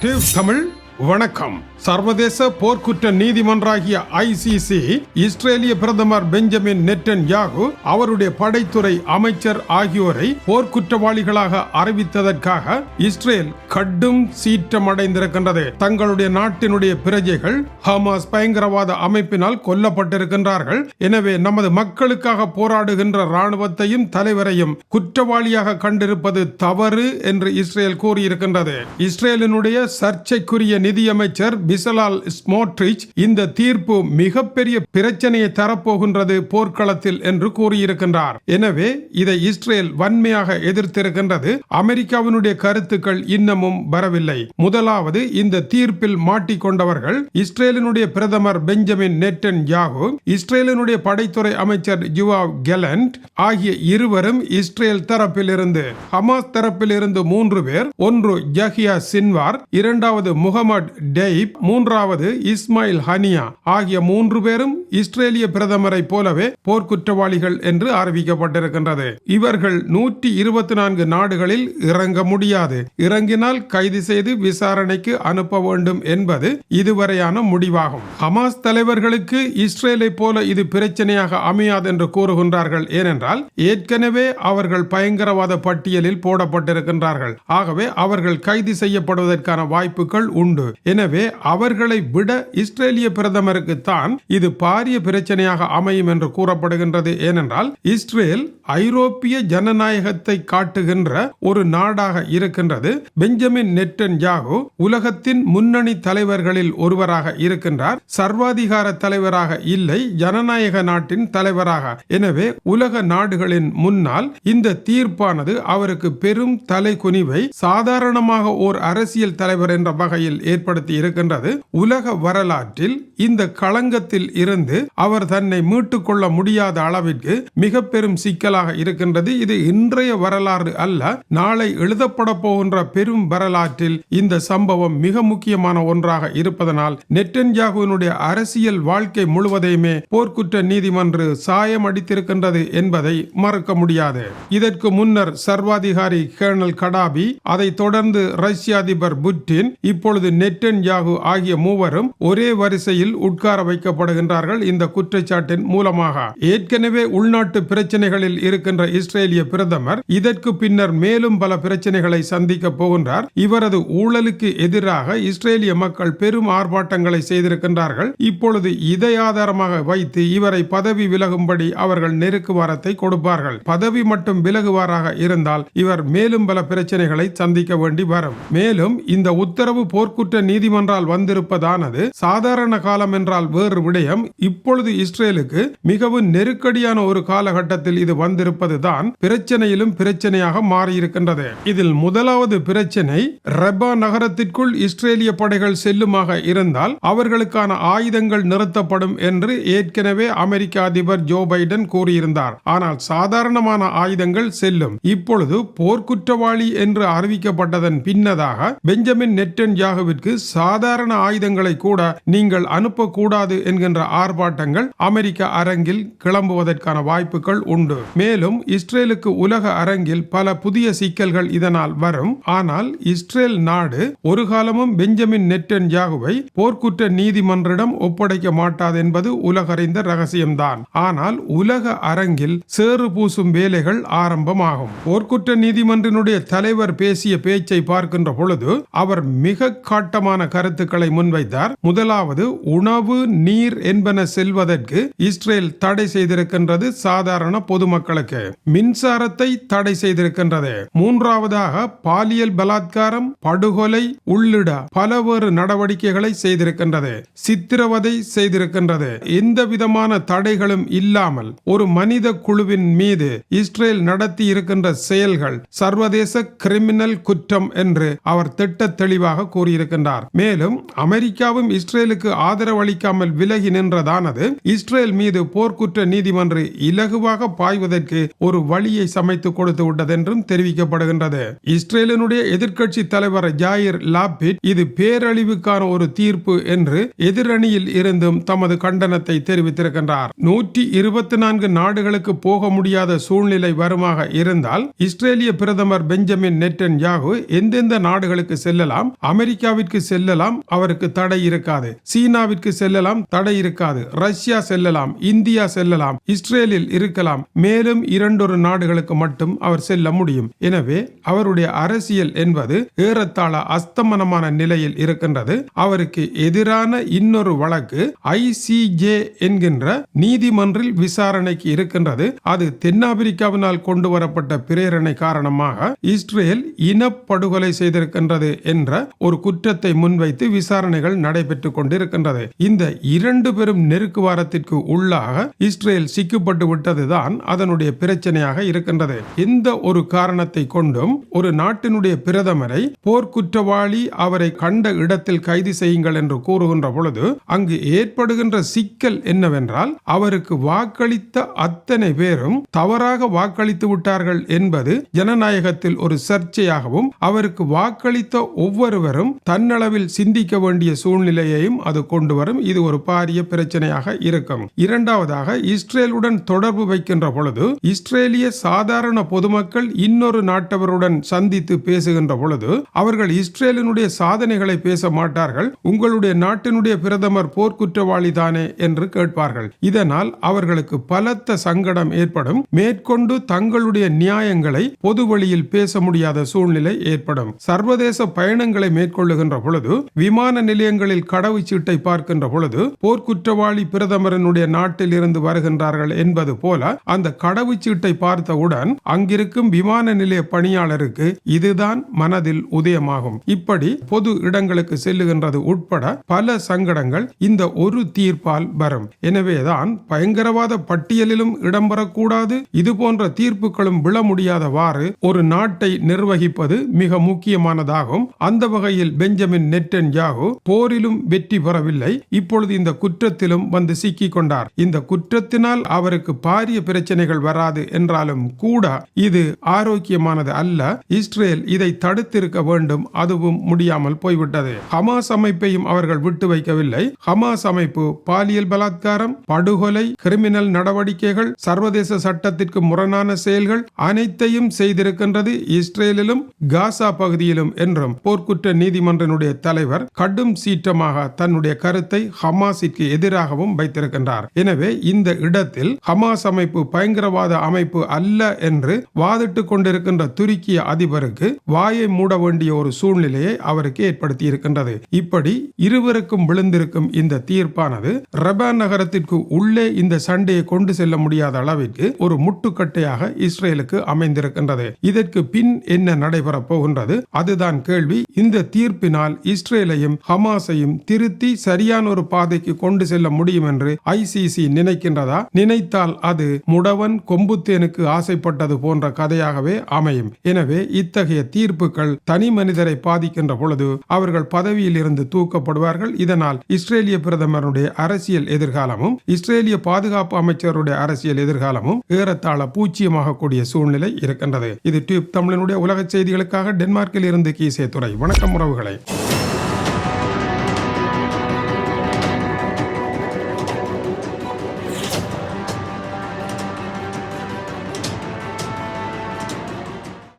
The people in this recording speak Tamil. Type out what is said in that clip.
டிவ் தமிழ் வணக்கம். சர்வதேச போர்க்குற்ற நீதிமன்றாகிய ஐசிசி இஸ்ரேலிய பிரதமர் பெஞ்சமின் நெட்டன் யாகு அவருடைய படைத்துறை அமைச்சர் ஆகியோரை போர்க்குற்றவாளிகளாக அறிவித்ததற்காக இஸ்ரேல் கடும் சீற்றமடைந்திருக்கின்றது. தங்களுடைய நாட்டினுடைய பிரஜைகள் ஹமாஸ் பயங்கரவாத அமைப்பினால் கொல்லப்பட்டிருக்கின்றார்கள். எனவே நமது மக்களுக்காக போராடுகின்ற ராணுவத்தையும் தலைவரையும் குற்றவாளியாக கண்டிருப்பது தவறு என்று இஸ்ரேல் கூறியிருக்கின்றது. இஸ்ரேலினுடைய சர்ச்சைக்குரிய நிதியமைச்சர் மிசலால் ஸ்மோட்ரிச் இந்த தீர்ப்பு மிகப்பெரிய பிரச்சனையை தரப்போகின்றது போர்க்களத்தில் என்று கூறியிருக்கின்றார். எனவே இதை இஸ்ரேல் வன்மையாக எதிர்த்திருக்கின்றது. அமெரிக்காவினுடைய கருத்துக்கள் இன்னமும் வரவில்லை. முதலாவது இந்த தீர்ப்பில் மாட்டிக்கொண்டவர்கள் இஸ்ரேலினுடைய பிரதமர் பெஞ்சமின் நெட்டன் யாகு இஸ்ரேலினுடைய படைத்துறை அமைச்சர் ஜுவாவ் கெலண்ட் ஆகிய இருவரும் இஸ்ரேல் தரப்பிலிருந்து ஹமாஸ் தரப்பிலிருந்து மூன்று பேர் ஒன்று ஜஹியா சின்வார் இரண்டாவது முகமது டெய்ப் மூன்றாவது இஸ்மாயில் ஹனியா ஆகிய மூன்று பேரும் இஸ்ரேலிய பிரதமரை போலவே போர்க்குற்றவாளிகள் என்று அறிவிக்கப்பட்டிருக்கின்றது. இவர்கள் நூற்றி இருபத்தி நான்கு நாடுகளில் இறங்க முடியாது. இறங்கினால் கைது செய்து விசாரணைக்கு அனுப்ப வேண்டும் என்பது இதுவரையான முடிவாகும். ஹமாஸ் தலைவர்களுக்கு இஸ்ரேலை போல இது பிரச்சனையாக அமையாது என்று கூறுகின்றார்கள். ஏனென்றால் ஏற்கனவே அவர்கள் பயங்கரவாத பட்டியலில் போடப்பட்டிருக்கின்றார்கள். ஆகவே அவர்கள் கைது செய்யப்படுவதற்கான வாய்ப்புகள் உண்டு. எனவே அவர்களை விட இஸ்ரேலிய பிரதமருக்கு தான் இது பாரிய பிரச்சனையாக அமையும் என்று கூறப்படுகின்றது. ஏனென்றால் இஸ்ரேல் ஐரோப்பிய ஜனநாயகத்தை காட்டுகின்ற ஒரு நாடாக இருக்கின்றது. பெஞ்சமின் நெட்டன் யாகு உலகத்தின் முன்னணி தலைவர்களில் ஒருவராக இருக்கின்றார். சர்வாதிகார தலைவராக இல்லை ஜனநாயக நாட்டின் தலைவராக. எனவே உலக நாடுகளின் முன்னால் இந்த தீர்ப்பானது அவருக்கு பெரும் தலைக்குனிவை சாதாரணமாக ஓர் அரசியல் தலைவர் என்ற வகையில் ஏற்படுத்தி இருக்கின்றது. உலக வரலாற்றில் இந்த களங்கத்தில் இருந்து இருந்து அவர் தன்னை மீட்டுக் கொள்ள முடியாத அளவிற்கு மிக பெரும் சிக்கலாக இருக்கின்றது. இது இன்றைய வரலாறு அல்ல. நாளை எழுதப்பட போகின்ற பெரும் வரலாற்றில் இந்த சம்பவம் மிக முக்கியமான ஒன்றாக இருப்பதனால் நெட்டன்யாகுவினுடைய அரசியல் வாழ்க்கை முழுவதையுமே போர்க்குற்ற நீதிமன்று சாயம் அடித்திருக்கின்றது என்பதை மறுக்க முடியாது. இதற்கு முன்னர் சர்வாதிகாரி கேர்னல் கடாபி அதைத் தொடர்ந்து ரஷ்ய அதிபர் புட்டின் இப்பொழுது நெட்டன் யாகு ஆகிய மூவரும் ஒரே வரிசையில் உட்கார வைக்கப்படுகின்றார்கள். இந்த குற்றச்சாட்டின் மூலமாக ஏற்கனவே உள்நாட்டு பிரச்சனைகளில் இருக்கின்ற இஸ்ரேலிய பிரதமர் இதற்கு பின்னர் மேலும் பல பிரச்சனைகளை சந்திக்க போகின்றார். இவரது ஊழலுக்கு எதிராக இஸ்ரேலிய மக்கள் பெரும் ஆர்ப்பாட்டங்களை செய்திருக்கின்றார்கள். இப்பொழுது இதை ஆதாரமாக வைத்து இவரை பதவி விலகும்படி அவர்கள் நெருக்குவாரத்தை கொடுப்பார்கள். பதவி மட்டும் விலகுவாராக இருந்தால் இவர் மேலும் பல பிரச்சனைகளை சந்திக்க வேண்டி வரும். மேலும் இந்த உத்தரவு போர்க்குற்ற நீதிமன்றால் வந்திருப்பதானது சாதாரண காலம் என்றால் வேறு விடயம். இப்பொழுது இஸ்ரேலுக்கு மிகவும் நெருக்கடியான ஒரு காலகட்டத்தில் இது வந்திருப்பதுதான் பிரச்சனையிலும் பிரச்சனையாக மாறியிருக்கின்றது. இதில் முதலாவது பிரச்சனை ரெபா நகரத்திற்குள் இஸ்ரேலிய படைகள் செல்லுமாக இருந்தால் அவர்களுக்கான ஆயுதங்கள் நிறுத்தப்படும் என்று ஏற்கனவே அமெரிக்க அதிபர் ஜோ பைடன் கூறியிருந்தார். ஆனால் சாதாரணமான ஆயுதங்கள் செல்லும். இப்பொழுது போர்க்குற்றவாளி என்று அறிவிக்கப்பட்டதன் பின்னதாக பெஞ்சமின் நெட்டன் யாகுவிற்கு சாதாரண ஆயுதங்களை கூட நீங்கள் அனுப்பக்கூடாது என்கின்ற ஆர்ப்பாட்டங்கள் அமெரிக்க அரங்கில் கிளம்புவதற்கான வாய்ப்புகள் உண்டு. மேலும் இஸ்ரேலுக்கு உலக அரங்கில் பல புதிய சிக்கல்கள் இதனால் வரும். ஆனால் இஸ்ரேல் நாடு ஒரு காலமும் பெஞ்சமின் நெட்டன் யாகுவை போர்க்குற்ற நீதிமன்றிடம் ஒப்படைக்க மாட்டாது என்பது உலகறிந்த ரகசியம்தான். ஆனால் உலக அரங்கில் சேறு பூசும் வேலைகள் ஆரம்பமாகும். போர்க்குற்ற நீதிமன்றினுடைய தலைவர் பேசிய பேச்சை பார்க்கின்ற பொழுது அவர் மிக காட்டமான கருத்துக்களை முன்வைத்தார். முதலாவது உணவு நீர் என்பன செல்வதற்கு இஸ்ரேல் தடை செய்திருக்கின்றது சாதாரண பொதுமக்களுக்கு. மின்சாரத்தை தடை செய்திருக்கின்றது. மூன்றாவதாக பாலியல் பலாத்காரம் படுகொலை உள்ளிட பலவேறு நடவடிக்கைகளை செய்திருக்கின்றது. சித்திரவதை செய்திருக்கின்றது. எந்த விதமான தடைகளும் இல்லாமல் ஒரு மனித குழுவின் மீது இஸ்ரேல் நடத்தி இருக்கின்ற செயல்கள் சர்வதேச கிரிமினல் குற்றம் என்று அவர் திட்ட தெளிவாக கூறியிருக்கின்றார். மேலும் அமெரிக்காவும் இஸ்ரேலுக்கு ஆதரவு அளிக்காமல் விலகி ஆனது இஸ்ரேல் மீது போர்க்குற்ற நீதிமன்ற இலகுவாக பாய்வதற்கு ஒரு வழியை சமைத்து கொடுத்து விட்டதென்றும் தெரிவிக்கப்படுகின்றது. இஸ்ரேலினுடைய எதிர்க்கட்சி தலைவர் ஜாயிர் லாபிட் இது பேரழிவுக்கான ஒரு தீர்ப்பு என்று எதிரணியில் இருந்தும் தமது கண்டனத்தை தெரிவித்திருக்கின்றார். நூற்றி இருபத்தி நான்கு நாடுகளுக்கு போக முடியாத சூழ்நிலை வருமாக இருந்தால் இஸ்ரேலிய பிரதமர் பெஞ்சமின் நெட்டன் யாகு எந்தெந்த நாடுகளுக்கு செல்லலாம் அமெரிக்காவிற்கு செல்லலாம் அவருக்கு தடை இருக்காது. சீனாவிற்கு செல்லலாம் தடை இருக்காது. ரஷ்யா செல்லலாம் இந்தியா செல்லலாம் இஸ்ரேலில் இருக்கலாம். மேலும் இரண்டொரு நாடுகளுக்கு மட்டும் அவர் செல்ல முடியும். எனவே அவருடைய அரசியல் என்பது ஏறத்தாழ அஸ்தமனமான நிலையில் இருக்கின்றது. அவருக்கு எதிரான இன்னொரு வழக்கு ஐசிஜே என்கின்ற நீதிமன்றில் விசாரணைக்கு இருக்கின்றது. அது தென்னாப்பிரிக்காவினால் கொண்டு வரப்பட்ட பிரேரணை காரணமாக இஸ்ரேல் இனப்படுகொலை செய்திருக்கின்றது என்ற ஒரு குற்றத்தை முன்வைத்து விசாரணைகள் நடைபெற்றுக் கொண்டிருக்கின்றது. இந்த இரண்டு பெரும் நெருக்குவாரத்திற்கு உள்ளாக இஸ்ரேல் சிக்கப்பட்டு விட்டதுதான் அதனுடைய பிரச்சனையாக இருக்கின்றது. இந்த ஒரு காரணத்தை கொண்டும் ஒரு நாட்டினுடைய பிரதமரை போர்க்குற்றவாளி அவரை கண்ட இடத்தில் கைது செய்யுங்கள் என்று கூறுகின்ற பொழுது அங்கு ஏற்படுகின்ற சிக்கல் என்னவென்றால் அவருக்கு வாக்களித்த அத்தனை பேரும் தவறாக வாக்களித்து விட்டார்கள் என்பது ஜனநாயகத்தில் ஒரு சர்ச்சையாகவும் அவருக்கு வாக்களித்த ஒவ்வொருவரும் தன்னளவில் சிந்திக்க வேண்டிய சூழ்நிலையையும் அது கொண்டு வரும். இது ஒரு பாரிய பிரச்சனை. பிரச்சனையாக இருக்கும். இரண்டாவதாக இஸ்ரேலுடன் தொடர்பு வைக்கின்ற பொழுது இஸ்ரேலிய சாதாரண பொதுமக்கள் இன்னொரு நாட்டவருடன் சந்தித்து பேசுகின்ற பொழுது அவர்கள் இஸ்ரேலினுடைய சாதனைகளை பேச மாட்டார்கள் உங்களுடைய நாட்டினுடைய பிரதமர் போர்க்குற்றவாளி தானே என்று கேட்பார்கள். இதனால் அவர்களுக்கு பலத்த சங்கடம் ஏற்படும். மேற்கொண்டு தங்களுடைய நியாயங்களை பொது வழியில் பேச முடியாத சூழ்நிலை ஏற்படும். சர்வதேச பயணங்களை மேற்கொள்ளுகின்ற பொழுது விமான நிலையங்களில் கடவுச்சீட்டை பார்க்கின்ற பொழுது போர்க்குற்றவாளி பிரதமரனுடைய நாட்டில் இருந்து வருகின்றார்கள் என்பது போல அந்த கடவுச்சீட்டை பார்த்தவுடன் அங்கிருக்கும் விமான நிலைய பணியாளருக்கு இதுதான் மனதில் உதயமாகும். இப்படி பொது இடங்களுக்கு செல்லுகின்றது உட்பட பல சங்கடங்கள் இந்த ஒரு தீர்ப்பால் வரும். எனவேதான் பயங்கரவாத பட்டியலிலும் இடம்பெறக்கூடாது. இது போன்ற தீர்ப்புகளும் விழ முடியாதவாறு ஒரு நாட்டை நிர்வகிப்பது மிக முக்கியமானதாகும். அந்த வகையில் பெஞ்சமின் நெட்டன் யாகு போரிலும் வெற்றி பெறவில்லை. இப்பொழுது இந்த குற்றத்திலும் வந்து சிக்கிக் கொண்டார் இந்த குற்றத்தினால் அவருக்கு பாரிய பிரச்சனைகள் வராது என்றாலும் கூட இது ஆரோக்கியமானது அல்ல. இஸ்ரேல் இதை தடுத்திருக்க வேண்டும். அதுவும் முடியாமல் போய்விட்டது. ஹமாஸ் அமைப்பையும் அவர்கள் விட்டு வைக்கவில்லை. ஹமாஸ் அமைப்பு பாலியல் பலாத்காரம் படுகொலை கிரிமினல் நடவடிக்கைகள் சர்வதேச சட்டத்திற்கு முரணான செயல்கள் அனைத்தையும் செய்திருக்கின்றது இஸ்ரேலிலும் காசா பகுதியிலும் என்றும் போர்க்குற்ற நீதிமன்றனுடைய தலைவர் கடும் சீற்றமாக தன்னுடைய கருத்தை ஹமாஸிற்கு எதிராகவும் வைத்திருக்கின்றார். எனவே இந்த இடத்தில் ஹமாஸ் அமைப்பு பயங்கரவாத அமைப்பு அல்ல என்று வாதிட்டுக் கொண்டிருக்கின்ற துருக்கிய அதிபருக்கு வாயை மூட வேண்டிய ஒரு சூழ்நிலையை அவருக்கு ஏற்படுத்தி இருக்கின்றது இப்படி இருவருக்கும் விழுந்திருக்கும் இந்த தீர்ப்பானது ரபான் நகரத்திற்கு உள்ளே இந்த சண்டையை கொண்டு செல்ல முடியாத அளவிற்கு ஒரு முட்டுக்கட்டையாக இஸ்ரேலுக்கு அமைந்திருக்கின்றது. இதற்கு பின் என்ன நடைபெறப் போகின்றது? அதுதான் கேள்வி. இந்த தீர்ப்பினால் இஸ்ரேலையும் ஹமாஸையும் திருத்தி சரியான ஒரு பாதைக்கு கொண்டு செல்ல முடியும் என்று ஐசிசி நினைக்கின்றதா? நினைத்தால் அது முடவன் கொம்புத்தேனுக்கு ஆசைப்பட்டது போன்ற கதையாகவே அமையும். எனவே இத்தகைய தீர்ப்புகள் தனி மனிதரை பாதிக்கின்ற பொழுது அவர்கள் பதவியில் இருந்து தூக்கப்படுவார்கள். இதனால் இஸ்ரேலிய பிரதமருடைய அரசியல் எதிர்காலமும் இஸ்ரேலிய பாதுகாப்பு அமைச்சருடைய அரசியல் எதிர்காலமும் ஏறத்தாழ பூச்சியமாக கூடிய சூழ்நிலை இருக்கின்றது. இது டியூப் தமிழனுடைய உலக செய்திகளுக்காக டென்மார்க்கில் இருந்து கீசே துறை. வணக்கம் உறவுகளை.